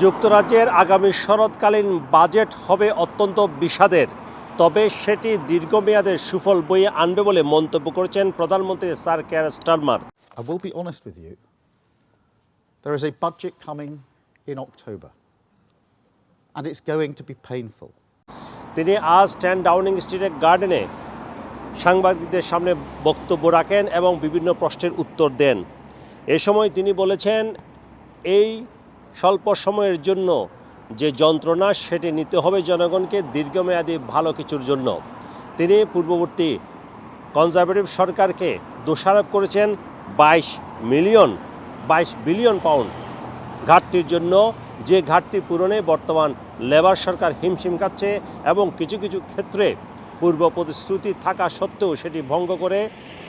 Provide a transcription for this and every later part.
যুক্তরাজ্যের আগামী শরৎকালীন বাজেট হবে অত্যন্ত বিষাদের তবে সেটি দীর্ঘমেয়াদের সুফল বয়ে আনবে বলে মন্তব্য করেছেন প্রধানমন্ত্রী sir Keir Starmer I will be honest with you. There is a budget coming in October, and it's going to be painful. তিনি আজ টেন ডাউনিং স্ট্রিটের গার্ডেনে সাংবাদিকদের সামনে বক্তব্য রাখেন এবং বিভিন্ন প্রশ্নের উত্তর দেন এ সময় তিনি বলেছেন এই স্বল্প সময়ের জন্য যে যন্ত্রণা, সেটি নিতে হবে জনগণকে দীর্ঘমেয়াদী ভালো কিছুর জন্য। তিনি পূর্ববর্তী কনজারভেটিভ সরকারকে দোষারোপ করেছেন বাইশ মিলিয়ন, বাইশ বিলিয়ন পাউন্ড ঘাটতির জন্য। যে ঘাটতি পূরণে বর্তমান লেবার সরকার হিমশিম খাচ্ছে এবং কিছু কিছু ক্ষেত্রে পূর্ব প্রতিশ্রুতি থাকা সত্ত্বেও সেটি ভঙ্গ করে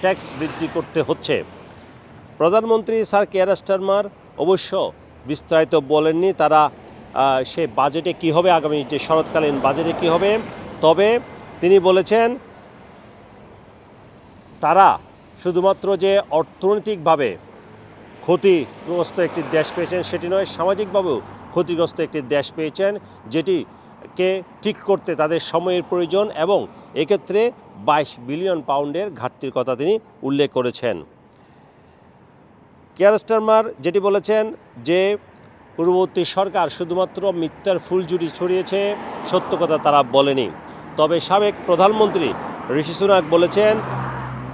ট্যাক্স বৃদ্ধি করতে হচ্ছে। প্রধানমন্ত্রী স্যার কেয়ার স্টারমার, অবশ্য বিস্তারিত বলেননি তারা সে বাজেটে কি হবে আগামী যে শরৎকালীন বাজেটে কি হবে। তবে তিনি বলেছেন, তারা শুধুমাত্র যে অর্থনৈতিকভাবে ক্ষতিগ্রস্ত একটি দেশ পেয়েছেন সেটি নয়, সামাজিকভাবেও ক্ষতিগ্রস্ত একটি দেশ পেয়েছেন যেটিকে ঠিক করতে তাদের সময়ের প্রয়োজন এবং এক্ষেত্রে বাইশ বিলিয়ন পাউন্ডের ঘাটতির কথা তিনি উল্লেখ করেছেন। কেয়ার স্টারমার যেটি বলেছেন যে পূর্ববর্তী সরকার শুধুমাত্র মিথ্যার ফুলঝুরি ছড়িয়েছে সত্য কথা তারা বলেনি। তবে সাবেক প্রধানমন্ত্রী ঋষি সুনাক বলেছেন,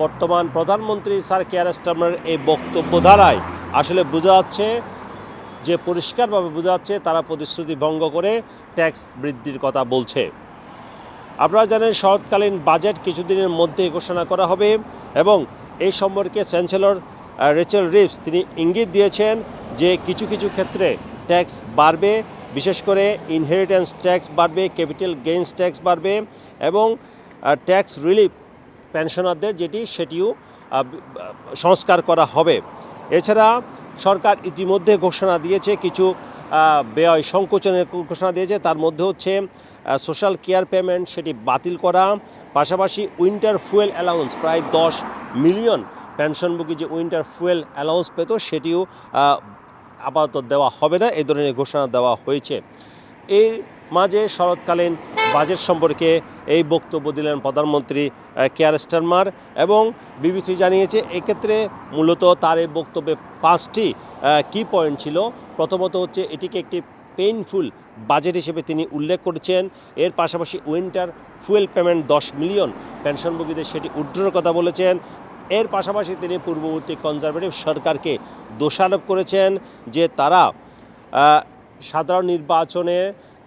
বর্তমান প্রধানমন্ত্রী স্যার কেয়ার স্টারমারের এই বক্তব্য দ্বারাই আসলে বোঝা যাচ্ছে যে পরিষ্কারভাবে বোঝা যাচ্ছে তারা প্রতিশ্রুতি ভঙ্গ করে ট্যাক্স বৃদ্ধির কথা বলছে। আপনারা জানেন শরৎকালীন বাজেট কিছুদিনের মধ্যে ঘোষণা করা হবে এবং এই সম্পর্কে চ্যান্সেলর রেচেল রিপস তিনি ইঙ্গিত দিয়েছেন যে কিছু কিছু ক্ষেত্রে ট্যাক্স বাড়বে, বিশেষ করে ইনহেরিটেন্স ট্যাক্স বাড়বে ক্যাপিটাল গেইনস ট্যাক্স বাড়বে এবং ট্যাক্স রিলিফ পেনশনারদের যেটি সেটিও সংস্কার করা হবে। এছাড়া সরকার ইতিমধ্যে ঘোষণা দিয়েছে কিছু ব্যয় সংকোচনের ঘোষণা দিয়েছে, তার মধ্যে হচ্ছে সোশ্যাল কেয়ার পেমেন্ট সেটি বাতিল করা, পাশাপাশি উইন্টার ফুয়েল অ্যালাউন্স প্রায় দশ মিলিয়ন পেনশনভোগী যে উইন্টার ফুয়েল অ্যালাউন্স পেত, সেটিও আপাতত দেওয়া হবে না এই ধরনের ঘোষণা দেওয়া হয়েছে। এই মাঝে শরৎকালীন বাজেট সম্পর্কে এই বক্তব্য দিলেন প্রধানমন্ত্রী কেয়ার স্টারমার এবং বিবিসি জানিয়েছে এক্ষেত্রে মূলত তার এই বক্তব্যে পাঁচটি কি পয়েন্ট ছিল। প্রথমত হচ্ছে এটিকে একটি পেইনফুল বাজেট হিসেবে তিনি উল্লেখ করেছেন। এর পাশাপাশি উইন্টার ফুয়েল পেমেন্ট দশ মিলিয়ন। পেনশনভোগীদের সেটি উড্ড্রর কথা বলেছেন। এর পাশাপাশি তিনি পূর্ববর্তী কনজারভেটিভ সরকারকে দোষারোপ করেছেন যে তারা সাধারণ নির্বাচনে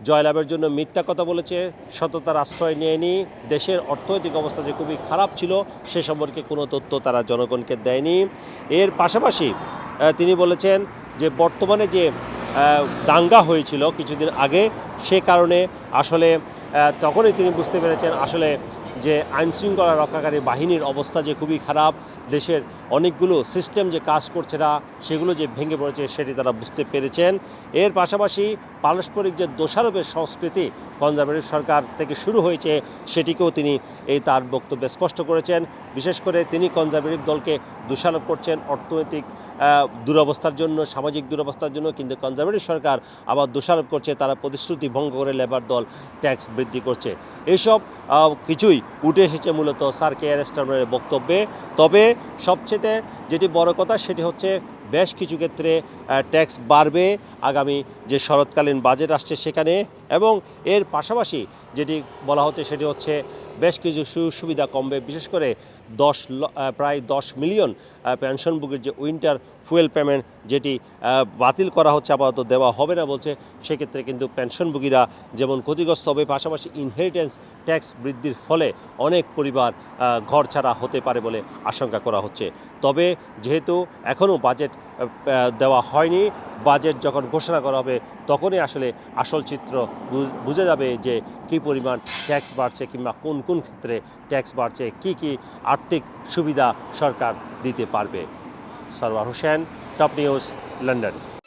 জয়লাভের জন্য মিথ্যা কথা বলেছে, সততার আশ্রয় নেয়নি, দেশের অর্থনৈতিক অবস্থা যে খুবই খারাপ ছিল সে সম্পর্কে কোনো তথ্য তারা জনগণকে দেয়নি। এর পাশাপাশি তিনি বলেছেন যে বর্তমানে যে দাঙ্গা হয়েছিল কিছুদিন আগে সে কারণে আসলে তখনই তিনি বুঝতে পেরেছেন আসলে যে আইনশৃঙ্খলা রক্ষাকারী বাহিনীর অবস্থা যে খুবই খারাপ, দেশের অনেকগুলো সিস্টেম যে কাজ করছে না, সেগুলো যে ভেঙে পড়েছে সেটি তারা বুঝতে পেরেছেন। এর পাশাপাশি পারস্পরিক যে দোষারোপের সংস্কৃতি কনজারভেটিভ সরকার থেকে শুরু হয়েছে, সেটিকেও তিনি এই তার বক্তব্যে স্পষ্ট করেছেন। বিশেষ করে তিনি কনজারভেটিভ দলকে দোষারোপ করছেন অর্থনৈতিক দুরবস্থার জন্য, সামাজিক দুরবস্থার জন্য, কিন্তু কনজারভেটিভ সরকার আবার দোষারোপ করছে, তারা প্রতিশ্রুতি ভঙ্গ করে লেবার দল ট্যাক্স বৃদ্ধি করছে। এইসব কিছুই উঠে এসেছে মূলত স্যার কে আর স্টারমারের বক্তব্যে। তবে সবচেয়ে যেটি বড় কথা, সেটি হচ্ছে বেশ কিছু ক্ষেত্রে ট্যাক্স বাড়বে আগামী যে শরৎকালীন বাজেট আসছে সেখানে এবং এর পাশাপাশি যেটি বলা হচ্ছে সেটি হচ্ছে বেশ কিছু সুবিধা কমবে, বিশেষ করে দশ প্রায় দশ মিলিয়ন পেনশনভোগীর যে উইন্টার ফুয়েল পেমেন্ট যেটি বাতিল করা হচ্ছে, আপাতত দেওয়া হবে না বলছে, সেক্ষেত্রে কিন্তু পেনশনভোগীরা যেমন ক্ষতিগ্রস্ত হবে, পাশাপাশি ইনহেরিটেন্স ট্যাক্স বৃদ্ধির ফলে অনেক পরিবার ঘর ছাড়া হতে পারে বলে আশঙ্কা করা হচ্ছে। তবে যেহেতু এখনও বাজেট দেওয়া হয়নি বাজেট যখন ঘোষণা করা হবে, তখনই আসলে আসল চিত্র বুঝে যাবে যে কী পরিমাণ ট্যাক্স বাড়ছে কিংবা কোন কোন ক্ষেত্রে ট্যাক্স বাড়ছে, কি কি আর্থিক সুবিধা সরকার দিতে পারবে? Sarwar Hossain, top news, London.